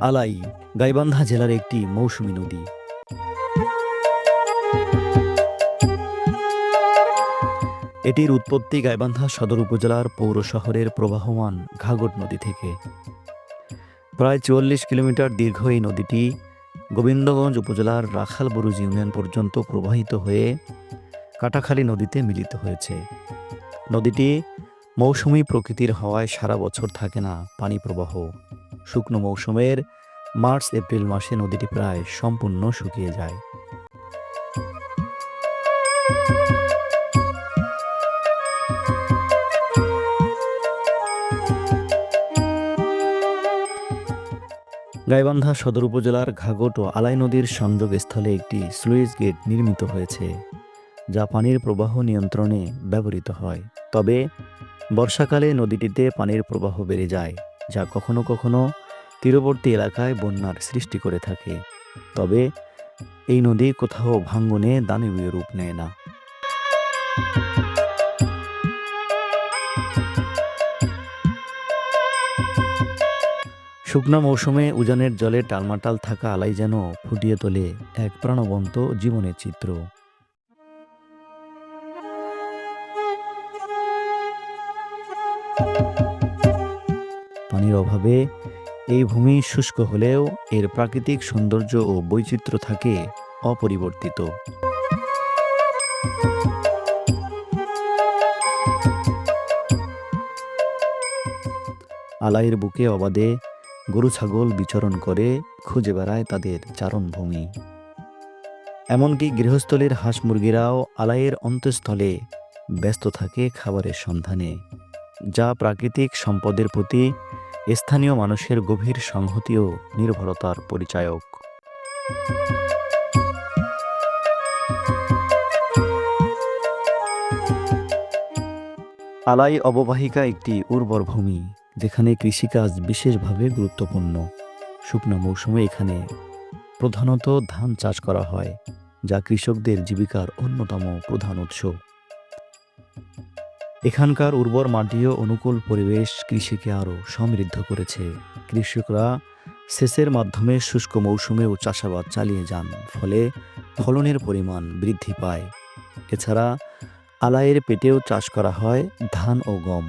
আলাই গাইবান্ধা জেলার একটি মৌসুমী নদী। এটির উৎপত্তি গাইবান্ধা সদর উপজেলার পৌর শহরের প্রবাহমান ঘাগট নদী থেকে। প্রায় চুয়াল্লিশ কিলোমিটার দীর্ঘ এই নদীটি গোবিন্দগঞ্জ উপজেলার রাখাল বুরুজ ইউনিয়ন পর্যন্ত প্রবাহিত হয়ে কাটাখালী নদীতে মিলিত হয়েছে। নদীটি মৌসুমী প্রকৃতির হওয়ায় সারা বছর থাকে না পানি প্রবাহ। শুকনো মৌসুমের মার্চ এপ্রিল মাসে নদীটি প্রায় সম্পূর্ণ শুকিয়ে যায়। গাইবান্ধা সদর উপজেলার ঘাগট ও আলাই নদীর সংযোগস্থলে একটি স্লুইস গেট নির্মিত হয়েছে, যা পানির প্রবাহ নিয়ন্ত্রণে ব্যবহৃত হয়। তবে বর্ষাকালে নদীটিতে পানির প্রবাহ বেড়ে যায়। যা কখনো কখনো তীরবর্তী এলাকায় বন্যার সৃষ্টি করে থাকে। তবে এই নদী কোথাও ভাঙ্গনে দানবীয় রূপ নেয় না। শুকনো মৌসুমে উজানের জলে টালমাটাল থাকা আলাই যেন ফুটিয়ে তোলে এক প্রাণবন্ত জীবনের চিত্র। পানির অভাবে এই ভূমি শুষ্ক হলেও এর প্রাকৃতিক সৌন্দর্য ও বৈচিত্র্য থাকে অপরিবর্তিত। আলাইয়ের বুকে অবাধে গরু ছাগল বিচরণ করে খুঁজে বেড়ায় তাদের চারণভূমি। এমনকি গৃহস্থলীর হাঁস মুরগিরাও আলাইয়ের অন্তঃস্থলে ব্যস্ত থাকে খাবারের সন্ধানে, যা প্রাকৃতিক সম্পদের প্রতি স্থানীয় মানুষের গভীর সংহতি ও নির্ভরতার পরিচায়ক। আলাই অববাহিকা একটি উর্বর ভূমি, যেখানে কৃষিকাজ বিশেষভাবে গুরুত্বপূর্ণ। শুকনো মৌসুমে এখানে প্রধানত ধান চাষ করা হয়, যা কৃষকদের জীবিকার অন্যতম প্রধান উৎস। এখানকার উর্বর মাটি ও অনুকূল পরিবেশ কৃষিকে আরও সমৃদ্ধ করেছে। কৃষকরা সেচের মাধ্যমে শুষ্ক মৌসুমেও চাষাবাদ চালিয়ে যান, ফলে ফলনের পরিমাণ বৃদ্ধি পায়। এছাড়া আলাইয়ের পেটেও চাষ করা হয় ধান ও গম।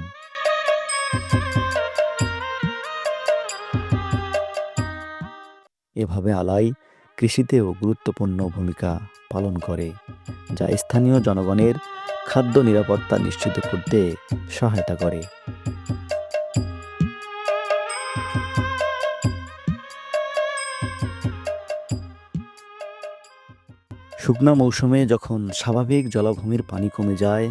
এভাবে আলাই কৃষিতেও গুরুত্বপূর্ণ ভূমিকা পালন করে, যা স্থানীয় জনগণের খাদ্য নিরাপত্তা নিশ্চিত করতে সহায়তা করে। শুকনো মৌসুমে যখন স্বাভাবিক জলাভূমির পানি কমে যায়,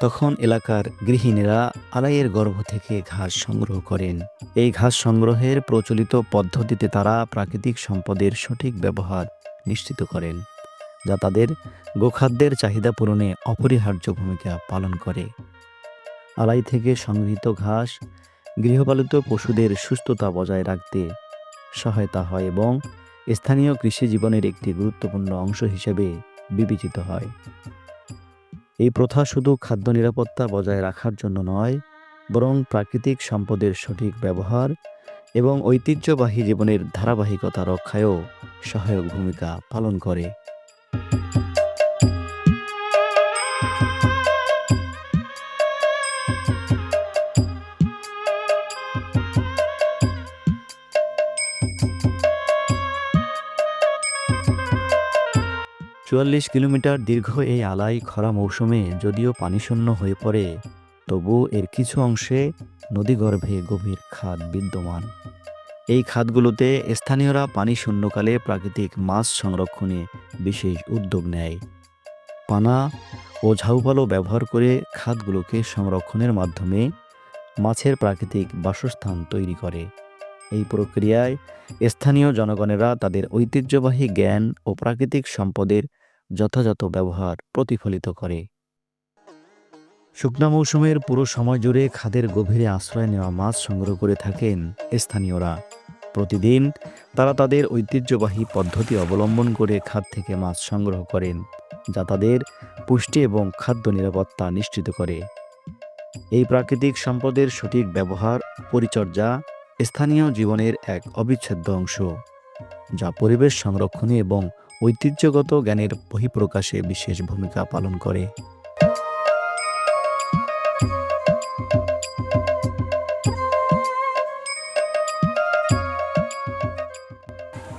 তখন এলাকার গৃহিণীরা আলাইয়ের গর্ভ থেকে ঘাস সংগ্রহ করেন। এই ঘাস সংগ্রহের প্রচলিত পদ্ধতিতে তারা প্রাকৃতিক সম্পদের সঠিক ব্যবহার নিশ্চিত করেন। যা তাদের গোখাদ্যের চাহিদা পূরণে অপরিহার্য ভূমিকা পালন করে। আলাই থেকে সংগৃহীত ঘাস, গৃহপালিত পশুদের সুস্থতা বজায় রাখতে সহায়তা হয় এবং স্থানীয় কৃষি জীবনের একটি গুরুত্বপূর্ণ অংশ হিসেবে বিবেচিত হয়। এই প্রথা শুধু খাদ্য নিরাপত্তা বজায় রাখার জন্য নয়, বরং প্রাকৃতিক সম্পদের সঠিক ব্যবহার এবং ঐতিহ্যবাহী জীবনের ধারাবাহিকতা রক্ষায়ও সহায়ক ভূমিকা পালন করে। চুয়াল্লিশ কিলোমিটার দীর্ঘ এই আলাই খরা মৌসুমে যদিও পানিশূন্য হয়ে পড়ে, তবু এর কিছু অংশে নদীগর্ভে গভীর খাদ বিদ্যমান। এই খাদগুলোতে স্থানীয়রা পানি শূন্যকালে প্রাকৃতিক মাছ সংরক্ষণে বিশেষ উদ্যোগ নেয়। পানা ও ঝাউপালো ব্যবহার করে খাদগুলোকে সংরক্ষণের মাধ্যমে মাছের প্রাকৃতিক বাসস্থান তৈরি করে। এই প্রক্রিয়ায় স্থানীয় জনগণেরা তাদের ঐতিহ্যবাহী জ্ঞান ও প্রাকৃতিক সম্পদের যথাযথ ব্যবহার প্রতিফলিত করে। শুকনা মৌসুমের পুরো সময় জুড়ে খাদের গভীরে আশ্রয় নেওয়া মাছ সংগ্রহ করে থাকেন স্থানীয়রা। প্রতিদিন তারা তাদের ঐতিহ্যবাহী পদ্ধতি অবলম্বন করে খাদ থেকে মাছ সংগ্রহ করেন, যা তাদের পুষ্টি এবং খাদ্য নিরাপত্তা নিশ্চিত করে। এই প্রাকৃতিক সম্পদের সঠিক ব্যবহার, পরিচর্যা স্থানীয় জীবনের এক অবিচ্ছেদ্য অংশ, যা পরিবেশ সংরক্ষণে এবং ঐতিহ্যগত জ্ঞানের বহিঃপ্রকাশে বিশেষ ভূমিকা পালন করে।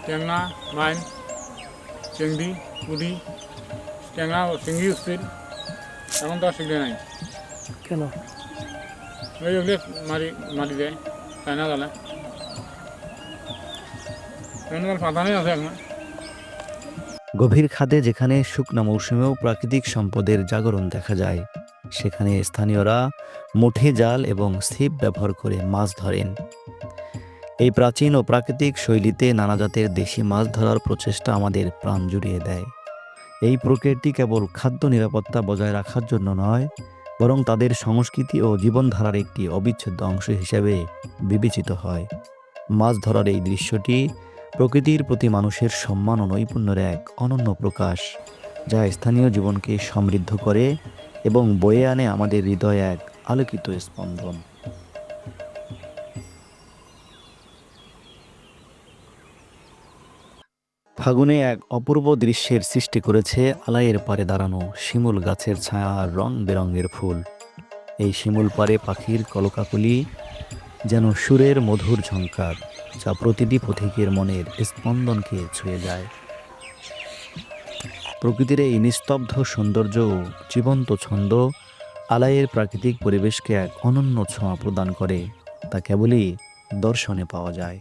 ট্যাংরা মাইন চিংড়ি পুরি ট্যাংরা ও চিংড়ি উঠছিল এখন তো আর শিখলে নাই কেন ওই ওগুলো মারি মারি দেয় তাই না এখন পাতানি আছে এখন গভীর খাদে যেখানে শুকনা মৌসুমেও প্রাকৃতিক সম্পদের জাগরণ দেখা যায় সেখানে স্থানীয়রা মুঠে জাল এবং ছিপ ব্যবহার করে মাছ ধরেন এই প্রাচীন ও প্রাকৃতিক শৈলীতে নানা জাতের দেশি মাছ ধরার প্রচেষ্টা আমাদের প্রাণ জুড়িয়ে দেয়। এই প্রক্রিয়াটি কেবল খাদ্য নিরাপত্তা বজায় রাখার জন্য নয়, বরং তাদের সংস্কৃতি ও জীবনধারার একটি অবিচ্ছেদ্য অংশ হিসেবে বিবেচিত হয়। মাছ ধরার এই দৃশ্যটি প্রকৃতির প্রতি মানুষের সম্মান ও নৈপুণ্যের এক অনন্য প্রকাশ, যা স্থানীয় জীবনকে সমৃদ্ধ করে এবং বয়ে আনে আমাদের হৃদয়ে এক আলোকিত স্পন্দন। ফাগুনে এক অপূর্ব দৃশ্যের সৃষ্টি করেছে আলাইয়ের পারে দাঁড়ানো শিমুল গাছের ছায়া আর রং বেরঙের ফুল। এই শিমুল পারে পাখির কলকাকলি যেন সুরের মধুর ঝঙ্কার যা প্রতিটি পথিকের মনের স্পন্দনকে ছুঁয়ে যায়। প্রকৃতির এই নিস্তব্ধ সৌন্দর্য জীবন্ত ছন্দ আলাইয়ের প্রাকৃতিক পরিবেশকে এক অনন্য ছোঁয়া প্রদান করে, তা কেবলই দর্শনে পাওয়া যায়।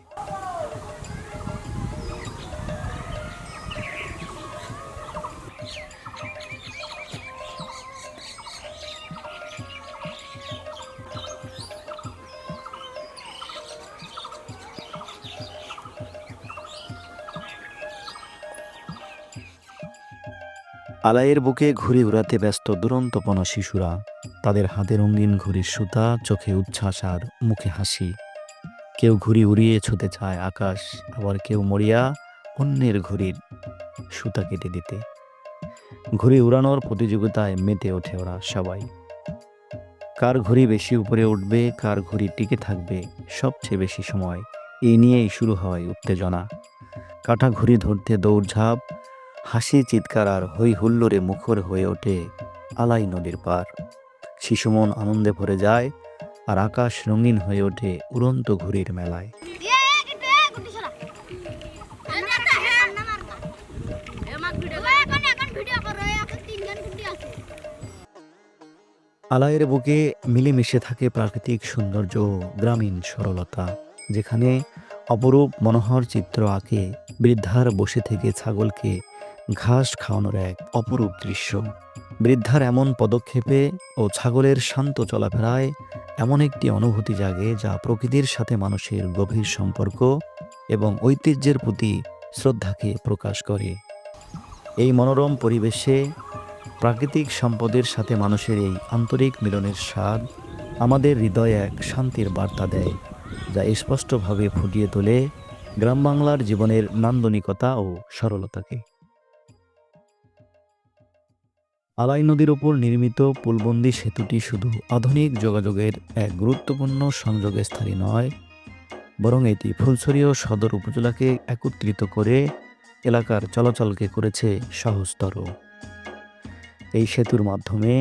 আলাইয়ের বুকে ঘুড়ি উড়াতে ব্যস্ত দুরন্তপনা শিশুরা, তাদের হাতে রঙিন ঘুড়ির সুতা, চোখে উচ্ছ্বাস আর মুখে হাসি। কেউ ঘুড়ি উড়িয়ে ছুতে চায় আকাশ, আবার কেউ মরিয়া অন্যের ঘুড়ির সুতা কেটে দিতে। ঘুড়ি উড়ানোর প্রতিযোগিতায় মেতে ওঠে ওরা সবাই। কার ঘুড়ি বেশি উপরে উঠবে, কার ঘুড়ি টিকে থাকবে, সবচেয়ে বেশি সময় এই নিয়েই শুরু হয় উত্তেজনা। কাটা ঘুড়ি ধরতে দৌড়ঝাঁপ হাসি চিৎকার আর হই হুল্লোড়ে মুখর হয়ে ওঠে আলাই নদীর পার। শিশুমন আনন্দে ভরে যায় আর আকাশ রঙিন হয়ে ওঠে উড়ন্ত ঘুড়ির মেলায়। আলাইয়ের বুকে মিলেমিশে থাকে প্রাকৃতিক সৌন্দর্য গ্রামীণ সরলতা যেখানে অপরূপ মনোহর চিত্র আঁকে বৃদ্ধার বসে থেকে ছাগলকে ঘাস খাওয়ানোর এক অপরূপ দৃশ্য। বৃদ্ধার এমন পদক্ষেপে ও ছাগলের শান্ত চলাফেরায় এমন একটি অনুভূতি জাগে যা প্রকৃতির সাথে মানুষের গভীর সম্পর্ক এবং ঐতিহ্যের প্রতি শ্রদ্ধাকে প্রকাশ করে। এই মনোরম পরিবেশে প্রাকৃতিক সম্পদের সাথে মানুষের এই আন্তরিক মিলনের স্বাদ আমাদের হৃদয়ে এক শান্তির বার্তা দেয়, যা স্পষ্টভাবে ফুটিয়ে তোলে গ্রাম বাংলার জীবনের নান্দনিকতা ও সরলতাকে। আলাই নদীর ওপর নির্মিত পুলবন্দি সেতুটি শুধু আধুনিক যোগাযোগের এক গুরুত্বপূর্ণ সংযোগের সংযোগস্থলী নয়, বরং এটি ফুলছড়ি ও সদর উপজেলাকে একত্রিত করে এলাকার চলাচলকে করেছে সহজতর। এই সেতুর মাধ্যমে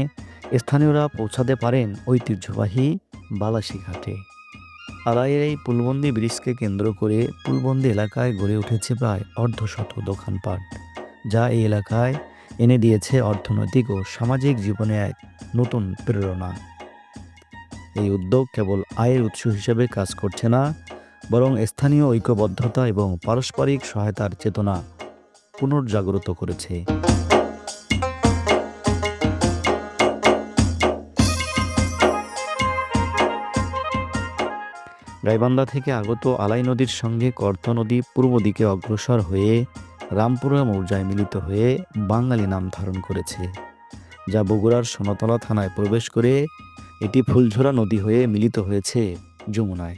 স্থানীয়রা পৌঁছাতে পারেন ঐতিহ্যবাহী বালাসী ঘাটে। এই পুলবন্দি ব্রিজকে কেন্দ্র করে পুলবন্দি এলাকায় গড়ে উঠেছে প্রায় অর্ধশত দোকানপাট, যা এই এলাকায় এনে দিয়েছে অর্থনৈতিক ও সামাজিক জীবনে এক নতুন প্রেরণা। এই উদ্যোগ কেবল আয়ের উৎস হিসেবে কাজ করছে না, বরং স্থানীয় ঐক্যবদ্ধতা এবং পারস্পরিক সহায়তার চেতনা পুনর্জাগ্রত করেছে। গাইবান্ধা থেকে আগত আলাই নদীর সঙ্গে কর্ত নদী পূর্ব দিকে অগ্রসর হয়ে রামপুরা মৌজায় মিলিত হয়ে বাঙালি নাম ধারণ করেছে, যা বগুড়ার সোনাতলা থানায় প্রবেশ করে এটি ফুলঝোরা নদী হয়ে মিলিত হয়েছে যমুনায়।